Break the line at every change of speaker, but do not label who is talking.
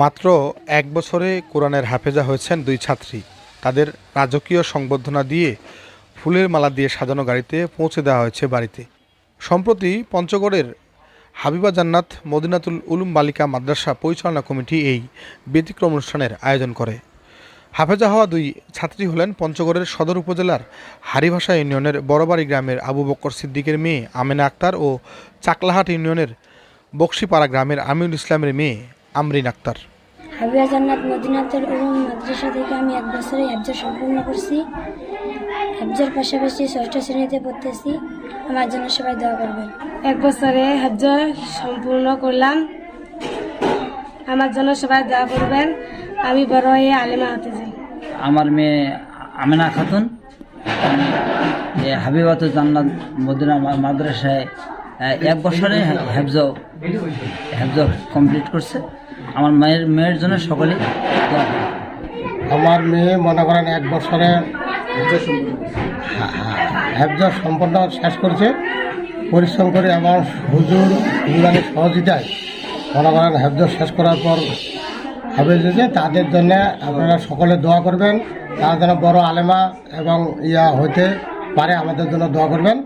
মাত্র এক বছরে কোরআনের হাফেজা হয়েছেন দুই ছাত্রী। তাদের রাজকীয় সংবর্ধনা দিয়ে ফুলের মালা দিয়ে সাজানো গাড়িতে পৌঁছে দেওয়া হয়েছে বাড়িতে। সম্প্রতি পঞ্চগড়ের হাবিবা জান্নাত মদিনাতুল উলুম বালিকা মাদ্রাসা পরিচালনা কমিটি এই ব্যতিক্রম অনুষ্ঠানের আয়োজন করে। হাফেজা হওয়া দুই ছাত্রী হলেন পঞ্চগড়ের সদর উপজেলার হারিভাষা ইউনিয়নের বড়বাড়ি গ্রামের আবু বক্কর সিদ্দিকের মেয়ে আমেনা আক্তার ও চাকলাহাট ইউনিয়নের বক্সিপাড়া গ্রামের আমিনুল ইসলামের মেয়ে আমরিন আক্তার।
হাবিয়া জান্নাত মদিনাতুল উলুম মাদ্রাসা থেকে আমি এক বছরে হ্যাবজা সম্পূর্ণ করছি। হ্যাবজার পাশাপাশি ষষ্ঠ শ্রেণীতে পড়তেছি। আমার জন্য সবাই দোয়া করবেন।
এক বছরে হজ্জ সম্পূর্ণ করলাম। আমার জন্য সবাই দোয়া করবেন। আমি বড় হয়ে আলেমা হতে চাই।
আমার মেয়ে আমেনা খাতুন। যে হাবিবাত জান্নাত মদিনা মাদ্রাসায় এক বছরে হ্যাবজ হ্যাবজ কমপ্লিট করছে। আমার মায়ের মেয়ের জন্য সকলে
আমার মেয়ে মনে করেন এক বছরে হ্যাবজ সম্পন্ন শেষ করেছে। পরিশ্রম করে আমার হুজুর হুজুরানের সহযোগিতায় মনে করেন হ্যাবজ শেষ করার পর হবে যে তাদের জন্য আপনারা সকলে দোয়া করবেন। তারা যেন বড় আলেমা এবং ইয়া হইতে পারে, আমাদের জন্য দোয়া করবেন।